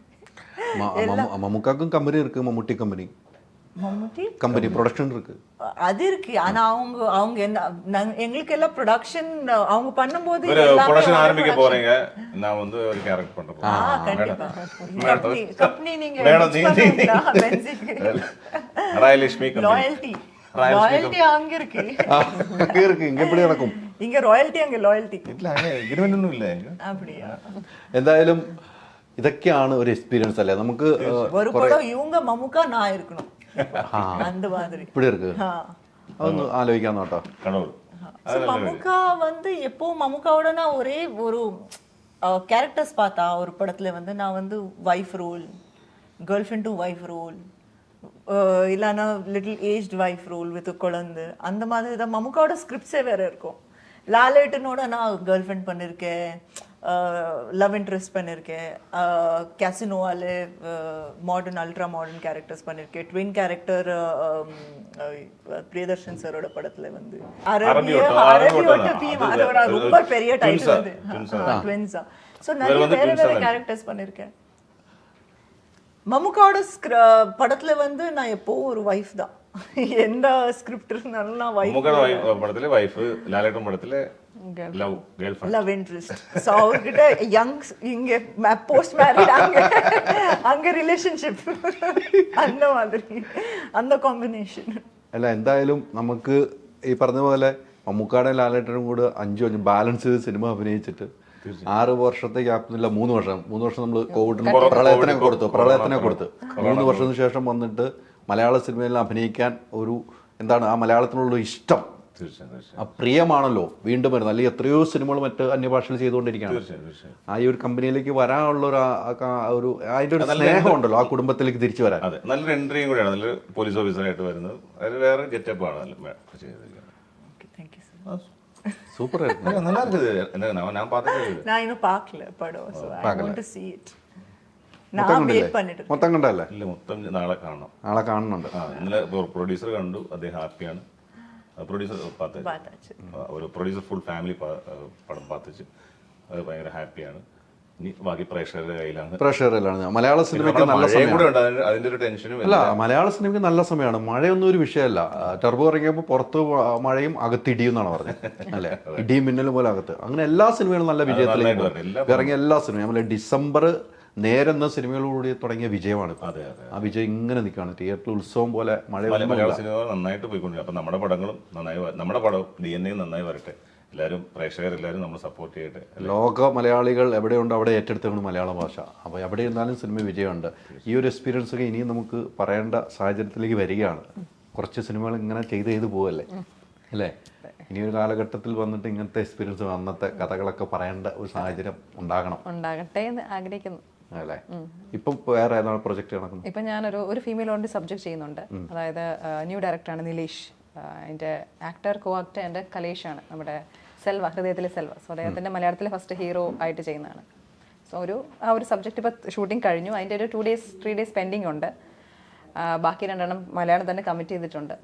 Speaker 1: மமுகாக்கும் கம்பெனி இருக்கு Mammootty company.
Speaker 4: மம்முட்டி
Speaker 1: கம்பெனி ப்ரொடக்ஷன் இருக்கு
Speaker 4: அது இருக்கு ஆனா அவங்க அவங்க என்ன நாங்க- எங்களுக்கு எல்லாம் ப்ரொடக்ஷன் அவங்க பண்ணும்போது
Speaker 2: ஒரு
Speaker 4: எல்லாமே
Speaker 2: ப்ரொடக்ஷன்
Speaker 4: அவங்க
Speaker 2: ஆரம்பிக்க
Speaker 4: production.
Speaker 2: போறீங்க நான் வந்து ஒரு கேரக்டர் பண்ண
Speaker 4: ஆ,
Speaker 2: போறேன்
Speaker 4: கண்டிப்பா.
Speaker 2: மேடம்.
Speaker 4: கம்பெனி- கம்பெனி நீங்க
Speaker 2: மேடம்,
Speaker 4: mix
Speaker 2: நீங்க-
Speaker 4: பண்ணுவீங்களா? பென்சிக்கு.
Speaker 2: Rayalakshmi company
Speaker 4: loyalty
Speaker 2: royalty
Speaker 4: loyalty அங்க இருக்கு
Speaker 1: ஆ, இங்க இருக்கு இங்க எப்படி நடக்கும்
Speaker 4: இங்க ராயல்டி அங்க லாயல்டி
Speaker 2: ഇല്ല എഗ്രിമെന്റ് ഒന്നും ഇല്ല
Speaker 4: அப்படியா
Speaker 1: എന്തായാലും ഇതൊക്കെയാണ് ഒരു എക്സ്പീരിയൻസ് അല്ലേ നമുക്ക് ഏഹ്,
Speaker 4: ஒரு படம் இவங்க மம்முக்கா நான் இருக்கணும் அந்த மாதிரி
Speaker 1: இப்படி இருக்கு
Speaker 4: ஆ.
Speaker 1: അതൊന്ന് ആലോചിക്കാൻ നോട്ടോ
Speaker 2: കണ്ണൂർ
Speaker 4: So, மம்முக்கா வந்து எப்போ மம்முக்காவோட நான் ஒரே ஒரு கேரக்டர்ஸ் பார்த்தா ஒரு படத்துல வந்து நான் வந்து wife role girl friend to wife role இல்லைன்னா little aged wife role with குழந்தை அந்த மாதிரி தான் மம்முக்காவோட ஸ்கிரிப்ட்ஸே வேற இருக்கும் லாலேட்டனோட நான் கேர்ள் ஃப்ரெண்ட் பண்ணியிருக்கேன் லவ் இன்ட்ரெஸ்ட் பண்ணியிருக்கேன் கேசினோவால மாடர்ன் அல்ட்ரா மாடர்ன் கேரக்டர்ஸ் பண்ணியிருக்கேன் ட்வின் கேரக்டர் பிரியதர்ஷன் சரோட படத்துல வந்து
Speaker 2: அரபி
Speaker 4: அரபி
Speaker 2: ஓட்டம்
Speaker 4: ஓட்ட
Speaker 2: தான்.
Speaker 4: பீம்
Speaker 2: அது
Speaker 4: அது ஒரு ரொம்ப பெரிய? டைட்டில்
Speaker 2: ஆ?
Speaker 4: ட்வின்ஸா ஸோ நிறைய
Speaker 2: வந்து
Speaker 4: வேற வேற. கேரக்டர்ஸ் பண்ணியிருக்கேன் மம்முக்காவோட ஸ்க்ர படத்துல வந்து நான் எப்போ ஒரு வைஃப் தான் എന്താ സ്ക്രിപ്റ്റ് എന്നുള്ള படத்துல வைஃப் லாலேட்டும் കോമ്പിനേഷൻ
Speaker 1: അല്ല എന്തായാലും നമുക്ക് ഈ പറഞ്ഞ പോലെ മമ്മൂക്കാടും ലാലേട്ടനും കൂടെ അഞ്ചു അഞ്ചും ബാലൻസ് ചെയ്ത് സിനിമ അഭിനയിച്ചിട്ട് ആറ് വർഷത്തെ ഗ്യാപ്പൊന്നുമില്ല മൂന്ന് വർഷം. മൂന്ന് വർഷം നമ്മൾ കോവിഡിന് പ്രളയത്തിനെ കൊടുത്തു പ്രളയത്തിനെ കൊടുത്തു. മൂന്ന് വർഷത്തിന് ശേഷം വന്നിട്ട് മലയാള സിനിമയിൽ അഭിനയിക്കാൻ ഒരു എന്താണ് ആ മലയാളത്തിനുള്ള ഇഷ്ടം
Speaker 2: തീർച്ചയായും തീർച്ചയായും
Speaker 1: ആ പ്രിയമാണല്ലോ വീണ്ടും വരുന്നത് അല്ലെങ്കിൽ എത്രയോ സിനിമകൾ മറ്റ് അന്യഭാഷയിൽ ചെയ്തുകൊണ്ടിരിക്കുകയാണ്
Speaker 2: തീർച്ചയായും തീർച്ചയായും
Speaker 1: ആ ഈ ഒരു കമ്പനിയിലേക്ക് വരാനുള്ള ഒരു ആ- ആ കാ- ഒരു അതിന്റെ ഒരു സ്നേഹം ഉണ്ടല്ലോ ആ കുടുംബത്തിലേക്ക് തിരിച്ചു വരാൻ
Speaker 2: അതെ നല്ലൊരു എൻട്രിയും കൂടിയാണ് നല്ലൊരു പോലീസ് ഓഫീസറായിട്ട് വരുന്നത് അതിൽ വേറെ ഗെറ്റപ്പ് ആണ് അതിൽ മേ- ചെയ്തിരിക്കുന്നത്
Speaker 4: தேங்க்யூ சார்
Speaker 1: സൂപ്പർ ആയിരുന്നു
Speaker 2: നല്ല- நல்லா இருக்குது என்ன நான் நான் பார்த்துட்டு
Speaker 4: நான் இன்னும் பார்க்கல படம் so I want to see it
Speaker 1: മൊത്തം കണ്ടല്ലേ?
Speaker 2: ഇല്ല മൊത്തം നാളെ കാണണം.
Speaker 1: നാളെ കാണുന്നുണ്ട്
Speaker 2: ഇന്നലെ പ്രൊഡ്യൂസർ കണ്ടു അദ്ദേഹം ഹാപ്പിയാണ്. പ്രൊഡ്യൂസർ ഒരു പ്രൊഡ്യൂസർ ഫുൾ ഫാമിലി പടം പാത്തച്ച് അത് ഭയങ്കര ഹാപ്പിയാണ്.
Speaker 1: മലയാള സിനിമയ്ക്ക് നല്ല സമയമാണ്.
Speaker 2: ഒരു ടെൻഷനും
Speaker 1: മലയാള സിനിമയ്ക്ക് നല്ല സമയമാണ്. മഴയൊന്നും ഒരു വിഷയമല്ല. ടർബോ ഇറങ്ങിയപ്പോൾ പുറത്ത് മഴയും അകത്തിടിയും എന്നാണ് പറഞ്ഞത്. [LAUGHS] അല്ലെ? ഇടിയും മിന്നലും പോലെ അകത്ത്. അങ്ങനെ എല്ലാ സിനിമകളും നല്ല വിജയത്തിലേക്ക് ഇറങ്ങിയ എല്ലാ സിനിമയും. ഡിസംബർ നേരെന്ന സിനിമകളിലൂടെ തുടങ്ങിയ വിജയമാണ്
Speaker 2: അതെ അതെ.
Speaker 1: ആ വിജയം ഇങ്ങനെ നിൽക്കുകയാണ്. തിയേറ്ററിൽ ഉത്സവം പോലെ മഴ
Speaker 2: മലയാള സിനിമ നന്നായിട്ട് പോയിക്കൊണ്ടിരിക്കും അപ്പം നമ്മുടെ പടങ്ങളും നന്നായി നമ്മുടെ പടവും ഡി എൻ എ നന്നായി വരട്ടെ. എല്ലാവരും പ്രേക്ഷകർ എല്ലാവരും നമ്മൾ സപ്പോർട്ട് ചെയ്യട്ടെ
Speaker 1: ലോക മലയാളികൾ എവിടെയുണ്ട് അവിടെ ഏറ്റെടുത്താണ് മലയാള ഭാഷ. അപ്പോൾ എവിടെ ഇരുന്നാലും സിനിമ വിജയമുണ്ട്. ഈ ഒരു എക്സ്പീരിയൻസ് ഒക്കെ ഇനിയും നമുക്ക് പറയേണ്ട സാഹചര്യത്തിലേക്ക് വരികയാണ്. കുറച്ച് സിനിമകൾ ഇങ്ങനെ ചെയ്ത് ചെയ്ത് പോവല്ലേ? അല്ലേ? ഇനി ഒരു കാലഘട്ടത്തിൽ വന്നിട്ട് ഇങ്ങനത്തെ എക്സ്പീരിയൻസ് അന്നത്തെ കഥകളൊക്കെ പറയേണ്ട ഒരു സാഹചര്യം ഉണ്ടാകണം.
Speaker 3: ഉണ്ടാകട്ടെ എന്ന് ആഗ്രഹിക്കുന്നു.
Speaker 1: അല്ലേ? ഇപ്പം വേറെ ഏതാണ് പ്രൊജക്ട് നടക്കുന്നത്?
Speaker 3: ഇപ്പം ഞാനൊരു ഒരു ഫീമെയിൽ ഓൺലി സബ്ജക്ട് ചെയ്യുന്നുണ്ട്. അതായത് ന്യൂ ഡയറക്ടറാണ് നിലേഷ്. അതിന്റെ ആക്ടർ കോ ആക്ടർ എന്റെ കലേഷാണ് നമ്മുടെ സെൽവ ഹൃദയത്തിലെ സെൽവ. സോ അദ്ദേഹത്തിന്റെ മലയാളത്തിലെ ഫസ്റ്റ് ഹീറോ ആയിട്ട് ചെയ്യുന്നതാണ്. സോ ഒരു ആ ഒരു സബ്ജക്റ്റ് ഇപ്പോൾ ഷൂട്ടിംഗ് കഴിഞ്ഞു. അതിന്റെ ഒരു two days three days pending ഉണ്ട്. ബാക്കി രണ്ടെണ്ണം മലയാളം തന്നെ കമ്മിറ്റ് ചെയ്തിട്ടുണ്ട്.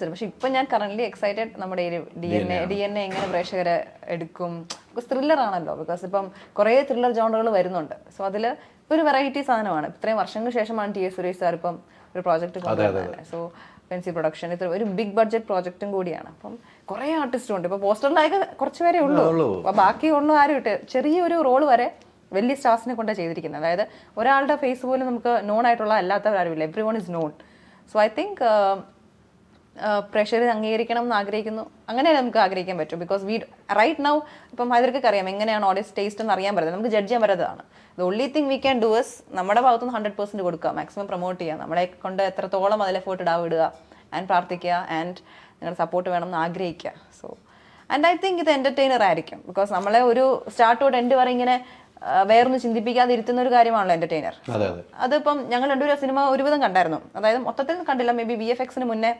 Speaker 3: ശരി പക്ഷെ ഇപ്പൊ ഞാൻ കറന്റ് എക്സൈറ്റഡ് നമ്മുടെ D N A D N A എങ്ങനെ പ്രേക്ഷകരെ എടുക്കും? ബിക്കോസ് ത്രില്ലർ ആണല്ലോ. ബിക്കോസ് ഇപ്പം കുറേ ത്രില്ലർ ജോണറുകൾ വരുന്നുണ്ട്. സോ അതിൽ ഒരു വെറൈറ്റി സാധനമാണ്. ഇത്രയും വർഷങ്ങൾക്ക് ശേഷമാണ് ടി എസ് സുരേഷ് സാർ ഇപ്പം ഒരു പ്രോജക്റ്റ് കൊണ്ടുവരുന്നത് സോ പെൻസി പ്രൊഡക്ഷൻ ഇത്ര ഒരു ബിഗ് ബഡ്ജറ്റ് പ്രോജക്റ്റും കൂടിയാണ്. അപ്പം കുറേ ആർട്ടിസ്റ്റും ഉണ്ട്. ഇപ്പൊ പോസ്റ്ററിലായൊക്കെ കുറച്ച് പേരേ ഉള്ളൂ. ബാക്കി ഒന്നും ആരും ഇട്ട് ചെറിയൊരു റോൾ വരെ വലിയ സ്റ്റാർസിനെ കൊണ്ടാണ് ചെയ്തിരിക്കുന്നത്. അതായത് ഒരാളുടെ ഫേസ് പോലും നമുക്ക് നോൺ ആയിട്ടുള്ള അല്ലാത്തവരാരുമില്ല every one is known so I think pressure അംഗീകരിക്കണം എന്ന് ആഗ്രഹിക്കുന്നു അങ്ങനെ നമുക്ക് ആഗ്രഹിക്കാൻ പറ്റും? ബിക്കോസ് വി റൈറ്റ് നൗ ഇപ്പം ഹൈദർക്കൊക്കെ അറിയാം എങ്ങനെയാണ് ഓഡിയൻസ് ടേസ്റ്റ് എന്ന് അറിയാൻ പറ്റുന്നത്. നമുക്ക് ജഡ്ജ് ചെയ്യാൻ പറ്റാത്തതാണ് the only thing we can do is നമ്മുടെ ഭാഗത്തുനിന്ന് ഹൺഡ്രഡ് പെർസെന്റ് കൊടുക്കുക. മാക്സിമം പ്രൊമോട്ട് ചെയ്യുക. നമ്മളെ കൊണ്ട് എത്രത്തോളം അതിൽ എഫേർട്ട് ഇടാവ് ഇടുക ആൻഡ് പ്രാർത്ഥിക്കുക ആൻഡ് നിങ്ങളുടെ സപ്പോർട്ട് വേണം എന്ന് ആഗ്രഹിക്കുക. സോ ആൻഡ് ഐ തിങ്ക് ഇത് എന്റർടൈനർ ആയിരിക്കും. ബിക്കോസ് നമ്മളെ ഒരു സ്റ്റാർട്ട് തൊട്ട് എൻഡ് വരെ ഇങ്ങനെ വേറൊന്നും ചിന്തിപ്പിക്കാതെ ഇരുത്തുന്ന ഒരു കാര്യമാണല്ലോ
Speaker 1: അതെ
Speaker 3: അതിപ്പം ഞങ്ങൾ രണ്ടുപേരും സിനിമ ഒരുവിധം കണ്ടായിരുന്നു. അതായത് മൊത്തത്തിൽ കണ്ടില്ല. മേ ബി വി എഫ് എക്സിന് മുന്നേ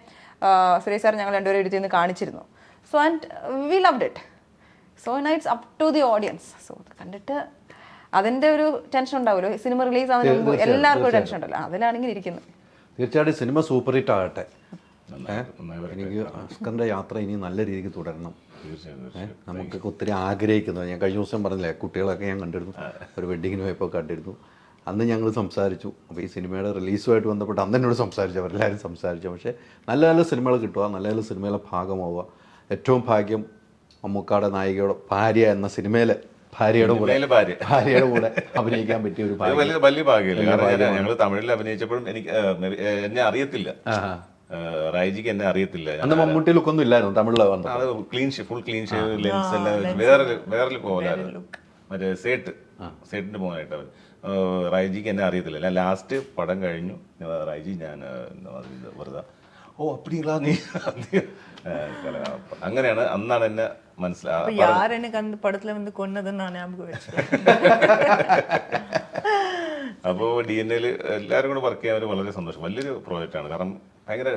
Speaker 3: സുരേഷ് സാർ ഞങ്ങൾ രണ്ടുപേരും എടുത്തിന്ന് കാണിച്ചിരുന്നു. So and we loved it so it's up to the audience so അത് കണ്ടിട്ട് അതിന്റെ ഒരു ടെൻഷൻ ഉണ്ടാവുമല്ലോ. സിനിമ റിലീസ് ആവുന്നതിന് മുമ്പ് എല്ലാവർക്കും ഒരു ടെൻഷൻ ഉണ്ടല്ലോ. അതിലാണെങ്കിൽ ഇരിക്കുന്നത്
Speaker 1: തീർച്ചയായിട്ടും സിനിമ സൂപ്പർ ഹിറ്റ് ആകട്ടെ. എനിക്ക് അസ്കറിന്റെ യാത്ര ഇനി നല്ല രീതിക്ക് തുടരണം. നമുക്കൊക്കെ ഒത്തിരി ആഗ്രഹിക്കുന്നത് ഞാൻ കഴിഞ്ഞ ദിവസം പറഞ്ഞില്ലേ കുട്ടികളൊക്കെ ഞാൻ കണ്ടിരുന്നു. ഒരു വെഡിങ്ങിന് പോയപ്പോൾ കണ്ടിരുന്നു. അന്ന് ഞങ്ങൾ സംസാരിച്ചു. അപ്പോൾ ഈ സിനിമയുടെ റിലീസുമായിട്ട് ബന്ധപ്പെട്ട് അന്ന് എന്നോട് സംസാരിച്ചു. അവരെല്ലാവരും സംസാരിച്ചു. പക്ഷേ നല്ല നല്ല സിനിമകൾ കിട്ടുക നല്ല നല്ല സിനിമയിലെ ഭാഗമാവുക. ഏറ്റവും ഭാഗ്യം മമ്മൂക്കാടെ നായികയുടെ ഭാര്യ എന്ന സിനിമയിലെ ഭാര്യയുടെ കൂടെ ഭാര്യയുടെ കൂടെ അഭിനയിക്കാൻ പറ്റിയ ഒരു ഭാഗ്യം.
Speaker 2: വലിയ വലിയ ഭാഗ്യമല്ലേ? ഞങ്ങൾ തമിഴിൽ അഭിനയിച്ചപ്പോഴും എനിക്ക് എന്നെ അറിയത്തില്ല. റൈജിക്ക് എന്നെ അറിയത്തില്ല.
Speaker 1: അന്ന് മമ്മൂട്ടി ലുക്കൊന്നും ഇല്ലായിരുന്നു തമിഴിലെ വന്നത്.
Speaker 2: അത് clean full clean shave lens എല്ലാം വേറെ വേറെ പോകാനായിരുന്നു മറ്റേ സേട്ട്. സേട്ടിന് പോകാനായിട്ട് അവൻ ആ, റൈജിക്ക് എന്നെ അറിയത്തില്ല. അല്ല ലാസ്റ്റ് പടം കഴിഞ്ഞു. റൈജി ഞാൻ വെറുതെ ഓ അപ്പടിങ്ങളാ നീ അങ്ങനെയാണ് അന്നാണ് എന്നെ
Speaker 4: മനസ്സിലായി യാരെന്നെ
Speaker 2: അപ്പോൾ ഡി എൻ എയിൽ എല്ലാവരും കൂടെ വർക്ക് ചെയ്യാൻ വളരെ സന്തോഷം. വലിയൊരു പ്രോജക്റ്റ് ആണ്. കാരണം ഭയങ്കര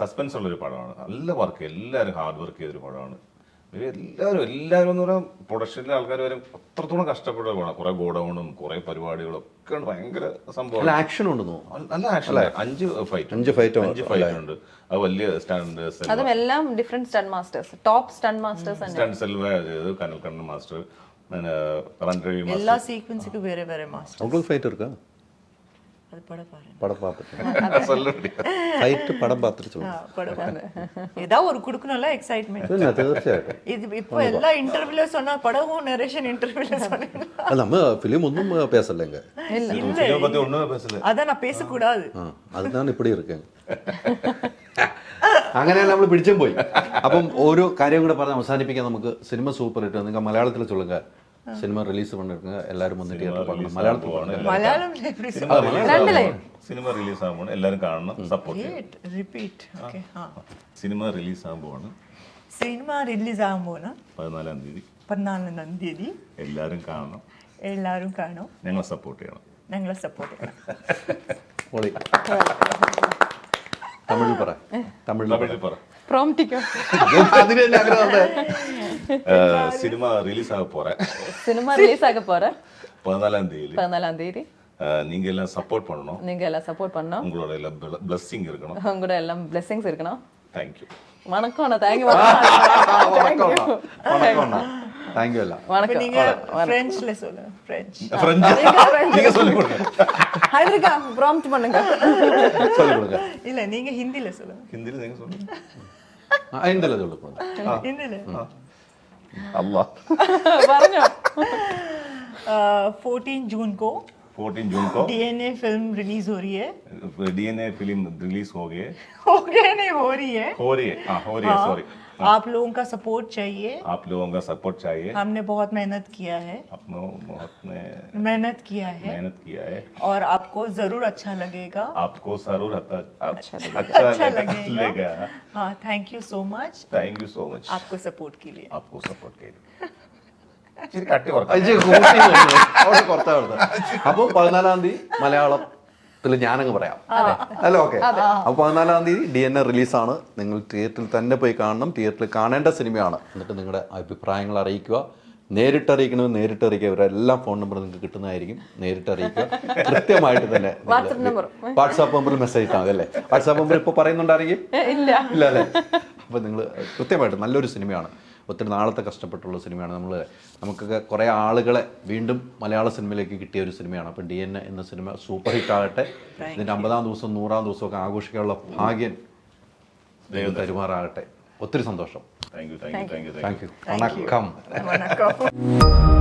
Speaker 2: സസ്പെൻസ് ഉള്ളൊരു പടമാണ്. നല്ല വർക്ക് എല്ലാവരും ഹാർഡ് വർക്ക് ചെയ്തൊരു പടമാണ്. എല്ലാവരും എല്ലാവരും എന്ന് പറയാൻ പ്രൊഡക്ഷനിലെ ആൾക്കാർ വരെ. അത്രത്തോളം കഷ്ടപ്പെട്ട വേണം കുറെ ഗോഡൌണും കുറെ പരിപാടികളും ഒക്കെ ഭയങ്കര സംഭവം.
Speaker 1: ആക്ഷൻ ഉണ്ടെന്നോ
Speaker 2: നല്ല ആക്ഷൻ അഞ്ച് ഫൈറ്റ്
Speaker 1: അഞ്ച് ഫൈറ്റ്
Speaker 2: അഞ്ച് ഫൈറ്റ് ഉണ്ട്. അത് വലിയ സ്റ്റാൻഡേർഡ്സ്
Speaker 3: അതും എല്ലാം different stunt masters top stunt
Speaker 2: masters stunt Selva ചെയ്തത് കണ്ണൻ മാസ്റ്റർ
Speaker 4: എല്ലാ സീക്വൻസിക്കും വേറെ വേറെ
Speaker 1: മാസ്റ്റർ ഫൈറ്റ് എടുക്കാം.
Speaker 4: அது படம் பாருங்க.
Speaker 1: படம் பார்த்துட்டு.
Speaker 2: சொல்ல
Speaker 1: ஃபைட்டு படம் பார்த்துட்டு சொல்லுங்க.
Speaker 4: ஏதாவது ஒரு கொடுக்கணும்ல எக்ஸைட்மெண்ட்
Speaker 1: തീർച്ചയായിട്ടും
Speaker 4: இது இப்போ எல்லா இன்டர்வியூல சொன்னா படமும் நரேஷன் இன்டர்வியூல சொன்னீங்க
Speaker 1: അത് നമ്മ ഫിലിം ഒന്നും പേസല്ലங்க
Speaker 2: இல்ல. பத்தி ஒண்ணுமே பேசல.
Speaker 4: அதான் நான் பேசக்கூடாது.
Speaker 1: அதுதான் இப்படி இருக்கேன். [LAUGHS] അങ്ങനെ നമ്മൾ പിടിച്ചും പോയി. അപ്പം ഒരു കാര്യം കൂടെ പറഞ്ഞ് അവസാനിപ്പിക്കാൻ നമുക്ക്. സിനിമ സൂപ്പർ ഹിറ്റ് നിങ്ങൾ മലയാളത്തിൽ ചൊല്ലുക. സിനിമ റിലീസ് പണിയെടുക്കുക. എല്ലാവരും വന്നിട്ട് തിയേറ്ററിൽ മലയാളത്തിൽ
Speaker 4: മലയാളം
Speaker 2: സിനിമ റിലീസ് ആകുമ്പോൾ എല്ലാവരും കാണണം സപ്പോർട്ട്
Speaker 4: റിപ്പീറ്റ്
Speaker 2: സിനിമ റിലീസ് ആകുമ്പോൾ
Speaker 4: സിനിമ റിലീസ് ആകുമ്പോൾ
Speaker 2: പതിനാലാം തീയതി.
Speaker 4: പതിനാലാം തീയതി
Speaker 2: എല്ലാവരും കാണണം.
Speaker 4: എല്ലാവരും കാണണം
Speaker 2: ഞങ്ങൾ സപ്പോർട്ട് ചെയ്യണം.
Speaker 4: ഞങ്ങളെ സപ്പോർട്ട് ചെയ്യണം. [LAUGHS]
Speaker 1: തമിഴിൽ പറ. തമിഴിൽ പറ.
Speaker 2: സിനിമ ரிலீஸ் ஆக போறேன்
Speaker 3: சினிமா ரிலீஸ் ஆக போறேன்
Speaker 2: பதினாலாம் தேதி
Speaker 3: பதினாலாம் தேதி
Speaker 2: நீங்க எல்லாம் சப்போர்ட் பண்ணணும்
Speaker 3: நீங்க எல்லாம் சப்போர்ட் பண்ணணும்
Speaker 2: உங்களோட எல்லாம் பிளெஸிங் இருக்கணும்
Speaker 3: உங்களோட எல்லாம் பிளெஸிங்ஸ் இருக்கணும்
Speaker 2: தேங்க்யூ
Speaker 3: வணக்கம் அண்ணா தேங்க்யூ
Speaker 1: வணக்கம் வணக்கம் தேங்க்யூ
Speaker 4: எல்லாம்
Speaker 3: வணக்கம்
Speaker 4: நீங்க பிரெஞ்ச்ல சொல்லுங்க பிரெஞ்ச்
Speaker 2: பிரெஞ்ச் நீங்க சொல்லுங்க
Speaker 3: ஹைதராபாத் ப்ராம்ப்ட் பண்ணுங்க
Speaker 1: சொல்லுங்க
Speaker 4: இல்ல நீங்க ஹிந்தில சொல்லுங்க
Speaker 2: ஹிந்தில நீங்க சொல்லுங்க
Speaker 1: ஹிந்தில சொல்லுங்க
Speaker 4: ஹிந்தில
Speaker 2: அல்லாஹ்
Speaker 3: പറഞ്ഞോ
Speaker 4: 14 जून को
Speaker 2: 14 जून को
Speaker 4: डीएनए फिल्म रिलीज हो रही है
Speaker 2: डीएनए फिल्म रिलीज हो गई
Speaker 4: है हो गई नहीं हो रही है
Speaker 2: हो रही है हां हो रही है सॉरी
Speaker 4: आप लोगों का सपोर्ट चाहिए
Speaker 2: आप लोगों का सपोर्ट चाहिए
Speaker 4: हमने बहुत मेहनत किया है
Speaker 2: आपने बहुत में
Speaker 4: मेहनत किया है
Speaker 2: मेहनत किया है
Speaker 4: और आपको जरूर अच्छा लगेगा
Speaker 2: आपको जरूर अच्छा
Speaker 4: अच्छा
Speaker 2: अच्छा
Speaker 4: लगेगा
Speaker 2: लगेगा
Speaker 4: हाँ thank you so much
Speaker 2: thank you so much
Speaker 4: आपको सपोर्ट के लिए
Speaker 2: आपको सपोर्ट ചെയ്തു ഇച്ചിരി കട്ടി കുറക്കാം
Speaker 1: അയ്യോ, കൂട്ടി നോക്കുന്നു. അവിടെ കുറച്ചാ കൊടുത്തത്. അപ്പൊ പതിനാലാം തീയതി മലയാളത്തിൽ ഞാനങ്ങ് പറയാം. അല്ല? ഓക്കെ. അപ്പൊ പതിനാലാം തീയതി ഡി എൻ എ റിലീസാണ്. നിങ്ങൾ തിയേറ്ററിൽ തന്നെ പോയി കാണണം. തിയേറ്ററിൽ കാണേണ്ട സിനിമയാണ്. എന്നിട്ട് നിങ്ങളുടെ അഭിപ്രായങ്ങൾ അറിയിക്കുക. നേരിട്ട് അറിയിക്കണമെങ്കിൽ നേരിട്ട് അറിയിക്കുക. ഇവരെല്ലാം ഫോൺ നമ്പർ നിങ്ങൾക്ക് കിട്ടുന്നതായിരിക്കും. നേരിട്ട് അറിയിക്കുക. കൃത്യമായിട്ട് തന്നെ
Speaker 3: വാട്സപ്പ്
Speaker 1: നമ്പറിൽ മെസ്സേജ് ഇട്ടാൽ മതി അല്ലേ? വാട്സാപ്പ് നമ്പർ ഇപ്പോൾ പറയുന്നുണ്ടായിരിക്കും
Speaker 3: ഇല്ല.
Speaker 1: ഇല്ല അല്ലേ? അപ്പോൾ നിങ്ങൾ കൃത്യമായിട്ട് നല്ലൊരു സിനിമയാണ്. ഒത്തിരി നാളത്തെ കഷ്ടപ്പെട്ടുള്ള സിനിമയാണ്. നമ്മൾ നമുക്കൊക്കെ കുറേ ആളുകളെ വീണ്ടും മലയാള സിനിമയിലേക്ക് കിട്ടിയ ഒരു സിനിമയാണ്. അപ്പോൾ ഡി എൻ എ എന്ന സിനിമ സൂപ്പർ ഹിറ്റ് ആകട്ടെ. ഇതിന്റെ അമ്പതാം ദിവസം നൂറാം ദിവസമൊക്കെ ആഘോഷിക്കാനുള്ള ഭാഗ്യം ദൈവം തരുമാറാകട്ടെ. ഒത്തിരി സന്തോഷം.
Speaker 2: Thank you thank you thank you
Speaker 1: thank you വണക്കം.